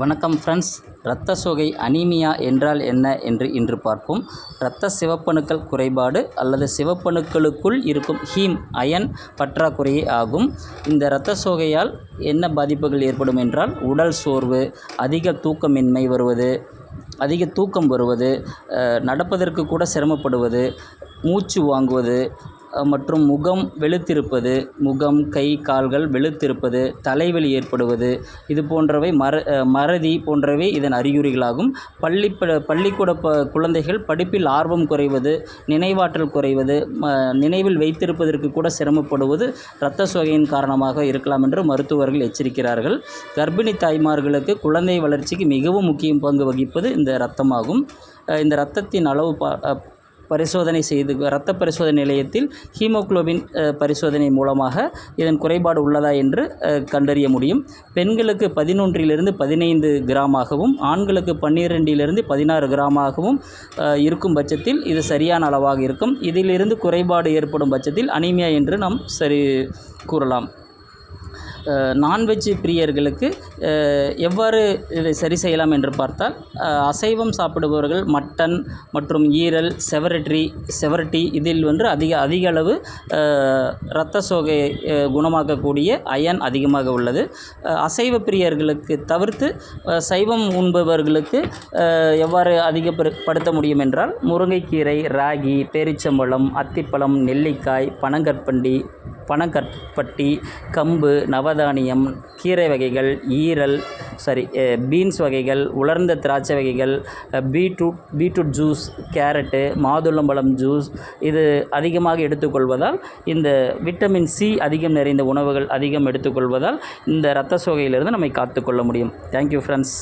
வணக்கம் ஃப்ரெண்ட்ஸ் இரத்த சோகை அனீமியா என்றால் என்ன என்று இன்று பார்ப்போம். இரத்த சிவப்பணுக்கள் குறைபாடு அல்லது சிவப்பணுக்களுக்குள் இருக்கும் ஹீம் அயன் பற்றாக்குறையே ஆகும். இந்த இரத்த சோகையால் என்ன பாதிப்புகள் ஏற்படும் என்றால் உடல் சோர்வு அதிக தூக்கமின்மை வருவது அதிக தூக்கம் வருவது நடப்பதற்கு கூட சிரமப்படுவது மூச்சு வாங்குவது மற்றும் முகம் வெளுத்திருப்பது முகம் கை கால்கள் வெளுத்திருப்பது தலைவலி ஏற்படுவது இது போன்றவை மற மறதி போன்றவை இதன் அறிகுறிகளாகும். பள்ளி பள்ளிக்கூட ப குழந்தைகள் படிப்பில் ஆர்வம் குறைவது நினைவாற்றல் குறைவது ம நினைவில் வைத்திருப்பதற்கு கூட சிரமப்படுவது இரத்த சோகையின் காரணமாக இருக்கலாம் என்று மருத்துவர்கள் எச்சரிக்கிறார்கள். கர்ப்பிணி தாய்மார்களுக்கு குழந்தை வளர்ச்சிக்கு மிகவும் முக்கிய பங்கு வகிப்பது இந்த இரத்தமாகும். இந்த இரத்தத்தின் அளவு பா பரிசோதனை செய்து இரத்த பரிசோதனை நிலையத்தில் ஹீமோகுளோபின் பரிசோதனை மூலமாக இதன் குறைபாடு உள்ளதா என்று கண்டறிய முடியும். பெண்களுக்கு பதினொன்றிலிருந்து பதினைந்து கிராமாகவும் ஆண்களுக்கு பன்னிரெண்டிலிருந்து பதினாறு கிராமாகவும் இருக்கும் பட்சத்தில் இது சரியான அளவாக இருக்கும். இதிலிருந்து குறைபாடு ஏற்படும் பட்சத்தில் அனீமியா என்று நாம் சரி கூறலாம். நான்வெஜ் பிரியர்களுக்கு எவ்வாறு இதை சரி செய்யலாம் என்று பார்த்தால் அசைவம் சாப்பிடுபவர்கள் மட்டன் மற்றும் ஈரல் செவரட்ரி செவரட்டி இதில் வந்து அதிக அதிக அளவு இரத்த சோகை குணமாக்கக்கூடிய அயன் அதிகமாக உள்ளது. அசைவ பிரியர்களுக்கு தவிர்த்து சைவம் உண்பவர்களுக்கு எவ்வாறு அதிகப்படுத்த முடியும் என்றால் முருங்கைக்கீரை ராகி பேரிச்சம்பழம் அத்திப்பழம் நெல்லிக்காய் பனங்கற்பண்டி பனங்கற்பட்டி கம்பு நவதானியம் கீரை வகைகள் ஈரல் சாரி பீன்ஸ் வகைகள் உலர்ந்த திராட்சை வகைகள் பீட்ரூட் பீட்ரூட் ஜூஸ் கேரட்டு மாதுளம்பழம் ஜூஸ் இது அதிகமாக எடுத்துக்கொள்வதால் இந்த விட்டமின் சி அதிகம் நிறைந்த உணவுகள் அதிகம் எடுத்துக்கொள்வதால் இந்த இரத்த சோகையிலிருந்து நம்மை காத்துக்கொள்ள முடியும். Thank you friends